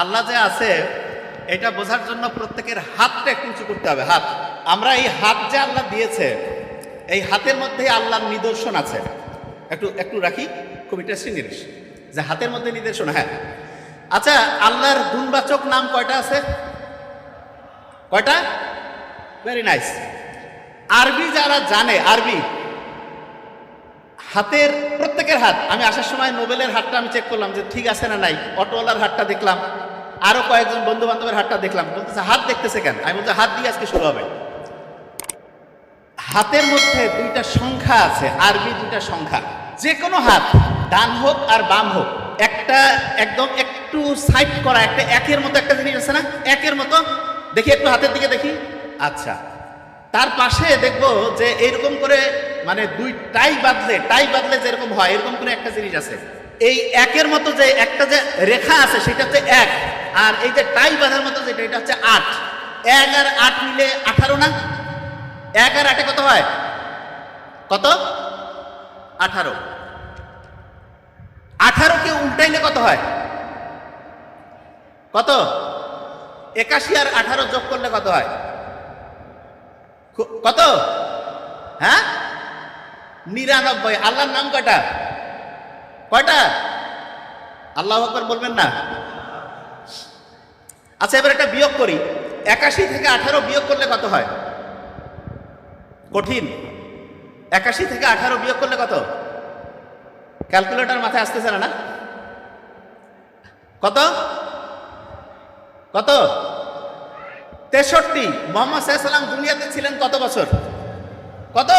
আল্লাহ যে আছে, এটা বোঝার জন্য প্রত্যেকের হাতটা একটু উঁচু করতে হবে, হাত। আমরা এই হাত যে আল্লাহ দিয়েছে, এই হাতের মধ্যেই আল্লাহর নিদর্শন আছে। একটু একটু রাখি, খুব ইন্টারেস্টিং জিনিস, যে হাতের মধ্যে নিদর্শন হ্যাঁ। আচ্ছা আল্লাহর গুণবাচক নাম কয়টা আছে? কয়টা? ভেরি নাইস আরবি যারা জানে, আরবি। হাতের প্রত্যেকের হাত, আমি আসার সময় নোবেলের হাতটা আমি চেক করলাম যে ঠিক আছে না নাই, অটোওয়ালার হাতটা দেখলাম। আরও কয়েকজন বন্ধু বান্ধবের হাতটা দেখলাম, বলতেছে, হাত দেখতেছে কেন? আমি বলছি, হাত দিয়ে আজকে শুরু হবে। হাতের মধ্যে দুইটা সংখ্যা আছে, আরবি দুইটা সংখ্যা। যে কোনো হাত, ডান হোক আর বাম হোক, একটা একদম একটু সাইড করা, একটা একের মতো একটা জিনিস আছে না? একের মতো। দেখি একটু হাতের দিকে দেখি। আচ্ছা তার পাশে দেখব যে এরকম করে মানে দুই টাই বাদলে টাই বাদলে যেরকম হয়, এরকম করে একটা জিনিস আছে। এই একের মতো যে একটা যে রেখা আছে, সেটা হচ্ছে এক। আর এই যে টাই বাঁধার মতো যেটা, এটা হচ্ছে আট। এক আর আট মিলে আঠারো না? এক আর আটে কত হয়? কত? আঠারো। আঠারোকে উল্টাইলে কত হয়? কত? একাশি আর আঠারো যোগ করলে কত হয়? কত? হ্যাঁ? নিরানব্বই। আল্লাহর নাম কয়টা? কয়টা? আল্লাহ আকবর বলবেন না? আচ্ছা এবার একটা বিয়োগ করি। একাশি থেকে আঠারো বিয়োগ করলে কত হয়? কঠিন। একাশি থেকে আঠারো বিয়োগ করলে কত? ক্যালকুলেটর মাথায় আসতেছে না না? কত? কত? তেষট্টি। মোহাম্মদ সাল্লাম দুনিয়াতে ছিলেন কত বছর? কত?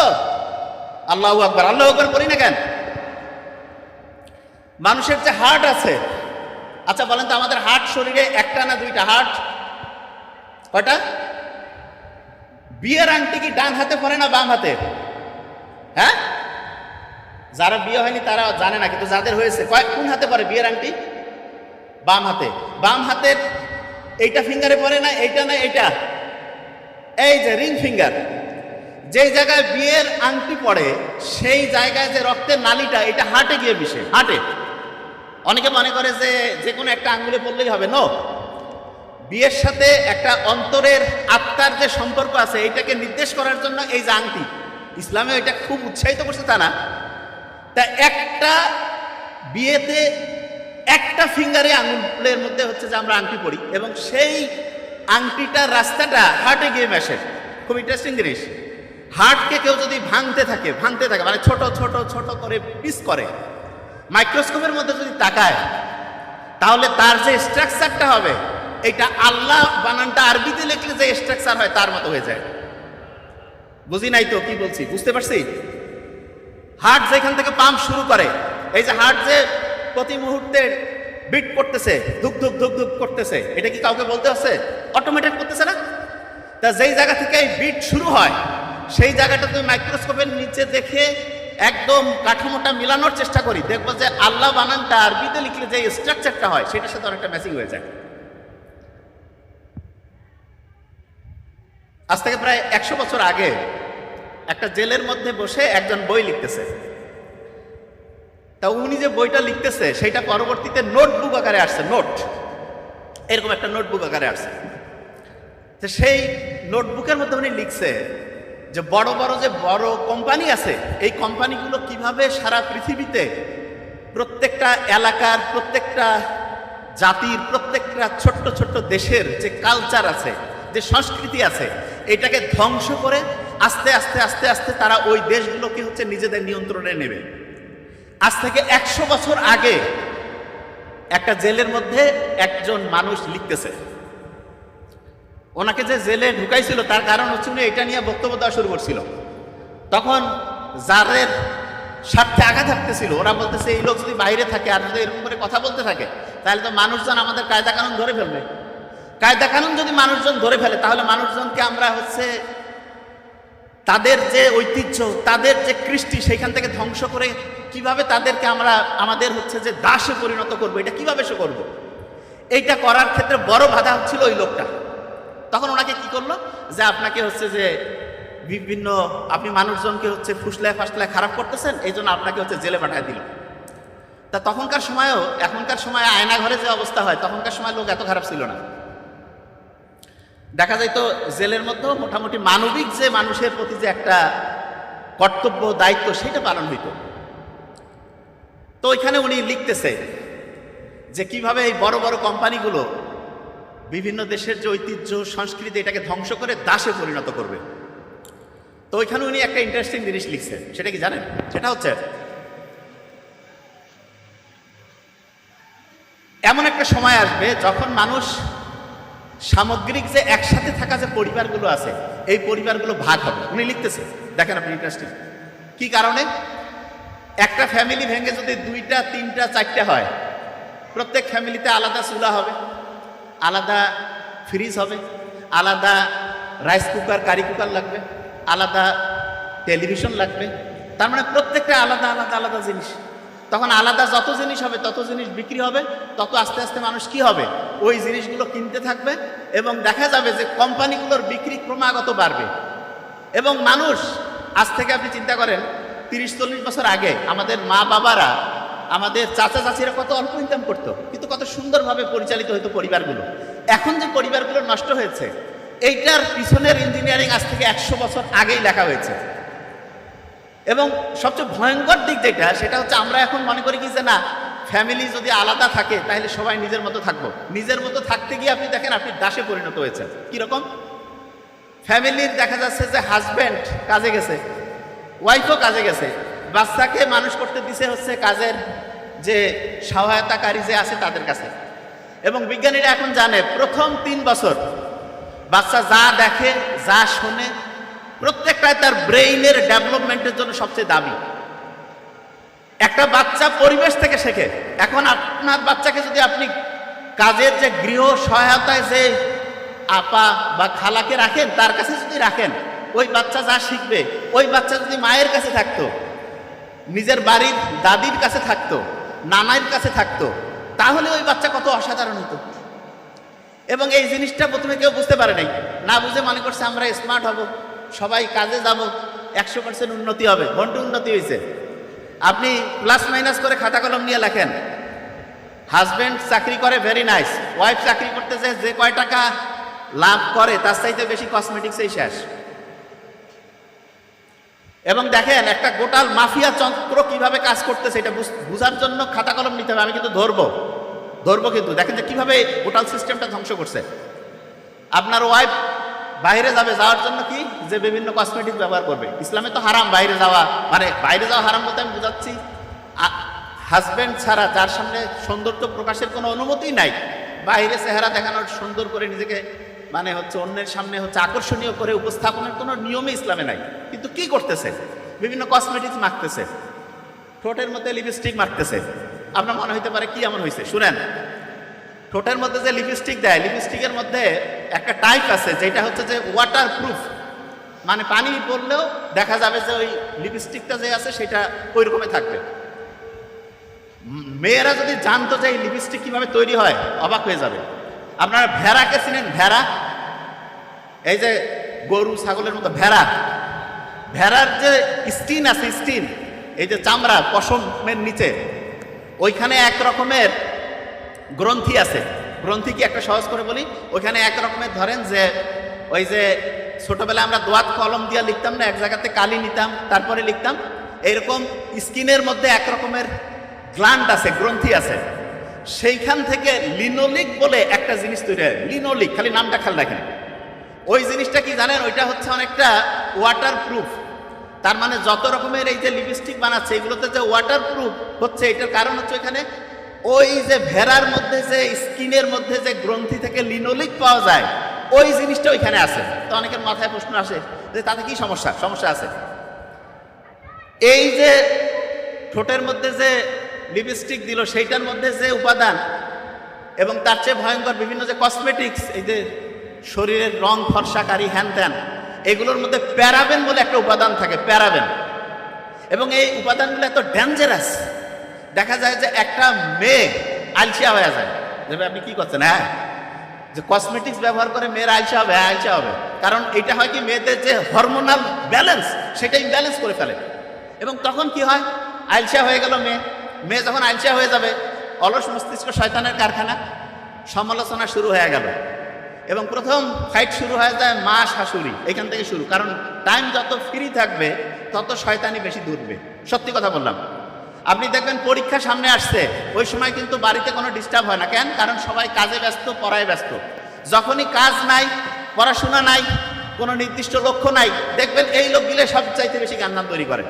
আল্লাহ আকবর। আল্লাহ আকবর করি না কেন? মানুষের যে হার্ট আছে। আচ্ছা বলেন তো আমাদের হার্ট শরীরে একটা না দুইটা হার্ট? কয়টা? বিয়ের আংটি কি ডান হাতে পরে না বাম হাতে? হ্যাঁ? যারা বিয়ে হয়নি তারা জানে না, কিন্তু যাদের হয়েছে কয়েক কোন হাতে পরে বিয়ের আংটি? বাম হাতে। বাম হাতের এইটা ফিঙ্গারে পরে না, এইটা না এইটা? এই যে রিং ফিঙ্গার যেই জায়গায় বিয়ের আংটি পড়ে, সেই জায়গায় যে রক্তের নালিটা, এটা হাটে গিয়ে মিশে হার্টে। অনেকে মনে করে যে যে কোনো একটা আঙ্গুলে পড়লেই হবে নো বিয়ের সাথে একটা অন্তরের আত্মার যে সম্পর্ক আছে, এইটাকে নির্দেশ করার জন্য এই যে আংটি, ইসলামে এটা খুব উৎসাহিত করছে তা না। তা একটা বিয়েতে একটা ফিঙ্গারে আঙুলের মধ্যে হচ্ছে যে আমরা আংটি পড়ি এবং সেই আংটিটার রাস্তাটা হার্টে গিয়ে মেশে। খুব ইন্টারেস্টিং জিনিস। হার্টকে কেউ যদি ভাঙতে থাকে ভাঙতে থাকে মানে ছোট ছোট ছোট করে পিস করে মাইক্রোস্কোপের মধ্যে যদি তাকায়, তাহলে তার যে স্ট্রাকচারটা হবে, এটা আল্লাহ বানানটা আরবিতে লিখলে যে স্ট্রাকচার হয় তার মতো হয়ে যায়। বুঝি নাই তো কি বলছি? বুঝতে পারছি? হার্ট যেখান থেকে পাম্প শুরু করে, এই যে হার্ট যে প্রতি মুহূর্তে বিট করতেছে, ধুক ধুক ধুক ধুক করতেছে, এটা কি কাউকে বলতে হচ্ছে অটোমেটিক করতেছে না? তা যেই জায়গা থেকে এই বিট শুরু হয়, সেই জায়গাটা তুমি মাইক্রোস্কোপের নিচে দেখে একদম কাঠামোটা মিলানোর চেষ্টা করি। দেখব যে আল্লাহ বানানটা আরবিতে লিখলে যে স্ট্রাকচারটা হয়, সেটার সাথে অনেকটা ম্যাচিং হয়ে যায়। আজ থেকে প্রায় একশো বছর আগে একটা জেলের মধ্যে বসে একজন বই লিখতেছে। তা উনি যে বইটা লিখতেছে সেটা পরবর্তীতে নোটবুক আকারে আসছে নোট এরকম একটা নোটবুক আকারে আসছে। তো সেই নোটবুকের মধ্যে উনি লিখছে যে বড় বড় যে বড় কোম্পানি আছে, এই কোম্পানিগুলো কীভাবে সারা পৃথিবীতে প্রত্যেকটা এলাকার, প্রত্যেকটা জাতির, প্রত্যেকটা ছোট্ট ছোট্ট দেশের যে কালচার আছে, যে সংস্কৃতি আছে, এটাকে ধ্বংস করে আস্তে আস্তে আস্তে আস্তে তারা ওই দেশগুলোকে হচ্ছে নিজেদের নিয়ন্ত্রণে নেবে। আজ থেকে একশো বছর আগে একটা জেলের মধ্যে একজন মানুষ লিখতেছে ওনাকে যে জেলে ঢুকাইছিল, তার কারণ হচ্ছে উনি এটা নিয়ে বক্তব্য দেওয়া শুরু করছিল। তখন যাদের স্বার্থে আঘাত থাকতেছিল ওরা বলতেছে, এই লোক যদি বাইরে থাকে আর যদি এরকম করে কথা বলতে থাকে, তাহলে তো মানুষজন আমাদের কায়দা কানুন ধরে ফেলবে। কায়দা কানুন যদি মানুষজন ধরে ফেলে, তাহলে মানুষজনকে আমরা হচ্ছে তাদের যে ঐতিহ্য, তাদের যে কৃষ্টি সেখান থেকে ধ্বংস করে কীভাবে তাদেরকে আমরা, আমাদের হচ্ছে যে দাসে পরিণত করব, এটা কীভাবে সে করব? এইটা করার ক্ষেত্রে বড় বাধা হচ্ছিল ওই লোকটা। তখন ওনাকে কি করল? যে আপনাকে হচ্ছে যে বিভিন্ন, আপনি মানুষজনকে হচ্ছে ফুসলায় ফাসলায় খারাপ করতেছেন এই জন্য আপনাকে হচ্ছে জেলে পাঠায় দিল। তা তখনকার সময়েও, এখনকার সময় আয়না ঘরে যে অবস্থা হয়, তখনকার সময় লোক এত খারাপ ছিল না। দেখা যায় তো জেলের মধ্যেও মোটামুটি মানবিক যে মানুষের প্রতি যে একটা কর্তব্য, দায়িত্ব, সেটা পালন হইতো। তো ওইখানে উনি লিখতেছে যে কীভাবে এই বড় বড় কোম্পানিগুলো বিভিন্ন দেশের যে ঐতিহ্য, সংস্কৃতি, এটাকে ধ্বংস করে দাসে পরিণত করবে। তো ওইখানে উনি একটা ইন্টারেস্টিং জিনিস লিখছে সেটা কি জানেন? সেটা হচ্ছে, এমন একটা সময় আসবে যখন মানুষ সামগ্রিক যে একসাথে থাকা যে পরিবারগুলো আছে, এই পরিবারগুলো ভাগ হবে। উনি লিখতেছে, দেখেন আপনি ইন্টারেস্টিং কি কারণে? একটা ফ্যামিলি ভেঙে যদি দুইটা, তিনটা, চারটা হয়, প্রত্যেক ফ্যামিলিতে আলাদা চুলা হবে। আলাদা ফ্রিজ হবে, আলাদা রাইস কুকার, কারি কুকার লাগবে, আলাদা টেলিভিশন লাগবে। তার মানে প্রত্যেকটা আলাদা আলাদা আলাদা জিনিস। তখন আলাদা যত জিনিস হবে, তত জিনিস বিক্রি হবে, তত আস্তে আস্তে মানুষ কি হবে? ওই জিনিসগুলো কিনতে থাকবে এবং দেখা যাবে যে কোম্পানিগুলোর বিক্রি ক্রমাগত বাড়বে। এবং মানুষ, আজ থেকে আপনি চিন্তা করেন, তিরিশ, চল্লিশ বছর আগে আমাদের মা বাবারা আমাদের চাচা চাচিরা কত অল্প ইনকাম করতো, কিন্তু কত সুন্দরভাবে পরিচালিত হতো পরিবারগুলো। এখন যে পরিবারগুলো নষ্ট হয়েছে, এইটার পিছনের ইঞ্জিনিয়ারিং আজ থেকে একশো বছর আগেই লেখা হয়েছে। এবং সবচেয়ে ভয়ঙ্কর দিক যেটা, সেটা হচ্ছে আমরা এখন মনে করি কি যে না ফ্যামিলি যদি আলাদা থাকে, তাহলে সবাই নিজের মতো থাকব। নিজের মতো থাকতে গিয়ে আপনি দেখেন, আপনি দাসে পরিণত হয়েছেন। কীরকম? ফ্যামিলির দেখা যাচ্ছে যে হাজব্যান্ড কাজে গেছে ওয়াইফও কাজে গেছে। বাচ্চাকে মানুষ করতে দিছে হচ্ছে কাজের যে সহায়তাকারী যে আছে তাদের কাছে। এবং বিজ্ঞানীরা এখন জানে, প্রথম তিন বছর বাচ্চা যা দেখে, যা শোনে, প্রত্যেকটাই তার ব্রেইনের ডেভেলপমেন্টের জন্য সবচেয়ে দামি। একটা বাচ্চা পরিবেশ থেকে শেখে। এখন আপনার বাচ্চাকে যদি আপনি কাজের যে গৃহ সহায়তায় যে আপা বা খালাকে রাখেন, তার কাছে যদি রাখেন, ওই বাচ্চা যা শিখবে, ওই বাচ্চা যদি মায়ের কাছে থাকতো নিজের বাড়ির দাদির কাছে থাকতো নানার কাছে থাকতো, তাহলে ওই বাচ্চা কত অসাধারণ হতো। এবং এই জিনিসটা প্রথমে কেউ বুঝতে পারে নাই। না বুঝে মনে করছে আমরা স্মার্ট হব, সবাই কাজে যাব, একশো পার্সেন্ট উন্নতি হবে ঘণ্টা উন্নতি হয়েছে আপনি প্লাস মাইনাস করে খাতা কলম নিয়ে লেখেন হাজব্যান্ড চাকরি করে ভেরি নাইস ওয়াইফ চাকরি করতেছে, যে কয় টাকা লাভ করে, তার চাইতে বেশি কসমেটিক্সেই শেষ। এবং দেখেন একটা গোটাল মাফিয়া চক্র কীভাবে কাজ করতেছে, এটা বুঝ- বুঝার জন্য খাতা কলম নিতে হবে, আমি কিন্তু ধরবো। ধরবো কিন্তু। দেখেন যে কীভাবে গোটাল সিস্টেমটা ধ্বংস করছে। আপনার ওয়াইফ বাইরে যাবে, যাওয়ার জন্য কি? যে বিভিন্ন কসমেটিক ব্যবহার করবে। ইসলামে তো হারাম বাইরে যাওয়া। মানে বাইরে যাওয়া হারাম বলতে আমি বুঝাচ্ছি হাজব্যান্ড ছাড়া যার সামনে সৌন্দর্য প্রকাশের কোনো অনুমতি নাই। বাইরে চেহারা দেখানোর সুন্দর করে নিজেকে মানে হচ্ছে অন্যের সামনে হচ্ছে আকর্ষণীয় করে উপস্থাপনের কোনো নিয়মই ইসলামে নাই। কিন্তু কি করতেছে? বিভিন্ন কসমেটিক্স মাখতেছে। ঠোঁটের মধ্যে লিপস্টিক মাখতেছে। আপনার মনে হইতে পারে কি এমন হয়েছে শুনেন। ঠোঁটের মধ্যে যে লিপস্টিক দেয় লিপস্টিকের মধ্যে একটা টাইপ আছে যেটা হচ্ছে যে ওয়াটার প্রুফ মানে পানি পড়লেও দেখা যাবে যে ওই লিপস্টিকটা যে আছে সেটা ওই রকমই থাকবে। মেয়েরা যদি জানতো যে এই লিপস্টিক কীভাবে তৈরি হয়, অবাক হয়ে যাবে। আপনারা ভেড়াকে চিনেন? ভেড়া? এই যে গরু, ছাগলের মতো ভেড়া। ভেড়ার যে স্টিন আছে স্টিন এই যে চামড়া, পশমের নিচে, ওইখানে এক রকমের গ্রন্থি আছে। গ্রন্থি কি একটা সহজ করে বলি? ওইখানে এক রকমের ধরেন যে, ওই যে ছোটবেলায় আমরা দোয়াত কলম দিয়ে লিখতাম না, এক জায়গাতে কালি নিতাম, তারপরে লিখতাম, এইরকম স্কিনের মধ্যে এক রকমের গ্ল্যান্ড আছে, গ্রন্থি আছে। সেইখান থেকে লিনোলিক বলে একটা জিনিস তৈরি হয়। লিনোলিক, খালি নামটা খেয়াল রাখেন। ওই জিনিসটা কি জানেন? ওইটা হচ্ছে অনেকটা ওয়াটার প্রুফ তার মানে যত রকমের এই যে লিপস্টিক বানাচ্ছে, এগুলোতে যে ওয়াটার প্রুফ হচ্ছে, এটার কারণ হচ্ছে এখানে ওই যে ভেড়ার মধ্যে যে স্কিনের মধ্যে যে গ্রন্থি থেকে লিনোলিক পাওয়া যায়, ওই জিনিসটা ওইখানে আছে। তো অনেকের মাথায় প্রশ্ন আসে যে তাতে কি সমস্যা? সমস্যা আছে। এই যে ঠোঁটের মধ্যে যে লিপস্টিক দিল, সেইটার মধ্যে যে উপাদান এবং তার চেয়ে ভয়ঙ্কর বিভিন্ন যে কসমেটিক্স এই যে শরীরের রং ফর্সাকারী হ্যান ত্যান, এগুলোর মধ্যে প্যারাবেন বলে একটা উপাদান থাকে, প্যারাবেন। এবং এই উপাদানগুলো এত ডেঞ্জারাস দেখা যায় যে একটা মেয়ে আলসিয়া হয়ে যায়। যে আপনি কি করছেন? হ্যাঁ। যে কসমেটিক্স ব্যবহার করে মেয়ের আলসা হবে হ্যাঁ আলসা হবে। কারণ এটা হয় কি, মেয়েদের যে হরমোনাল ব্যালেন্স সেটা ইমব্যালেন্স করে ফেলে। এবং তখন কি হয়? আলসা হয়ে গেল মেয়ে। মেয়ে যখন আলসিয়া হয়ে যাবে, অলস মস্তিষ্ক শয়তানের কারখানা, সমালোচনা শুরু হয়ে গেল। এবং প্রথম ফাইট শুরু হয়ে যায় মা শাশুড়ি, এখান থেকে শুরু। কারণ টাইম যত ফ্রি থাকবে, তত শয়তানি বেশি দূরবে। সত্যি কথা বললাম। আপনি দেখবেন পরীক্ষা সামনে আসছে, ওই সময় কিন্তু বাড়িতে কোনো ডিস্টার্ব হয় না। কেন? কারণ সবাই কাজে ব্যস্ত, পড়ায় ব্যস্ত। যখনই কাজ নাই, পড়াশোনা নাই, কোনো নির্দিষ্ট লক্ষ্য নাই, দেখবেন এই লোকগুলো সবচাইতে বেশি গান্ধান তৈরি করে।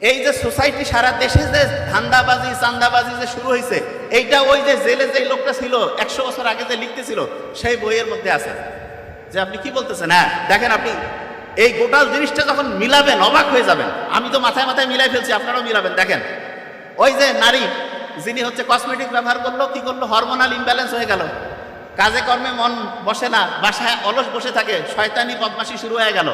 এই যে সোসাইটি সারা দেশে যে ধান্দাবাজি, চান্দাবাজি যে শুরু হয়েছে, এইটা ওই যে জেলে যে লোকটা ছিল, একশো বছর আগে যে লিখতেছিল, সেই বইয়ের মধ্যে আছে। যে আপনি কি বলতেছেন? হ্যাঁ দেখেন আপনি, এই গোটাল জিনিসটা যখন মিলাবেন, অবাক হয়ে যাবেন। আমি তো মাথায় মাথায় মিলাই ফেলছি, আপনারাও মিলাবেন। দেখেন, ওই যে নারী, যিনি হচ্ছে কসমেটিক ব্যবহার করল, কি করল? হরমোনাল ইমব্যালেন্স হয়ে গেল। কাজে কর্মে মন বসে না, বাসায় অলস বসে থাকে, শয়তানি বদমাশি শুরু হয়ে গেল।